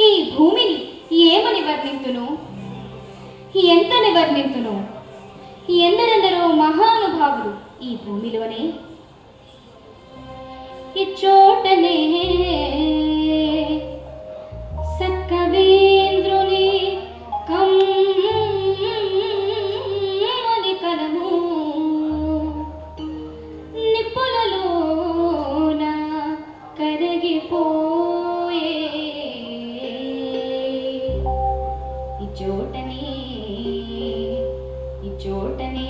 ఈ భూమిని ఏమని వర్ణింతును? ఎంతని వర్ణింతును? ఎందరెందరో మహానుభావులు ఈ భూమిలోనే. ఇచ్చోటనే సక్కవేంద్రుని కమ్మని కలము. నిప్పులలోన కరిగిపో చోటనే ఈ చోటనే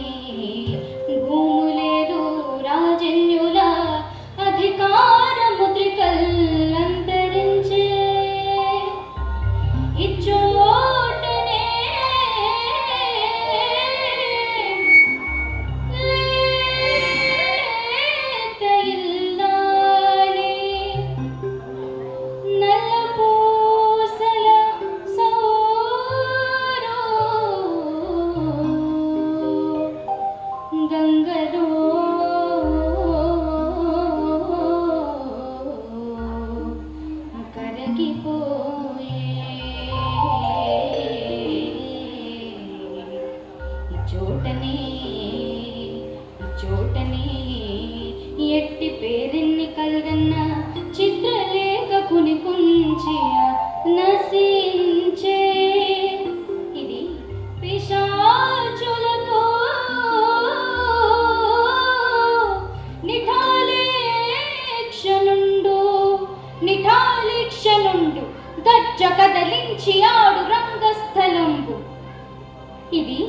గంగలో. కరగిపోయే చోటనే చోటనే ఎట్టి పేరెన్ని కల్గన్న చిత్రలేఖ కుని కుంచియ నసీ గజ్జ ఆడు రంగస్థలంబు. ఇది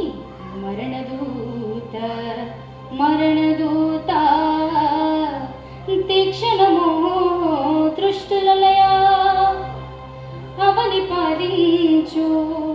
మరణదూత మరణదూత. తీక్షణము దృష్టులలయా? అవని పాలించు.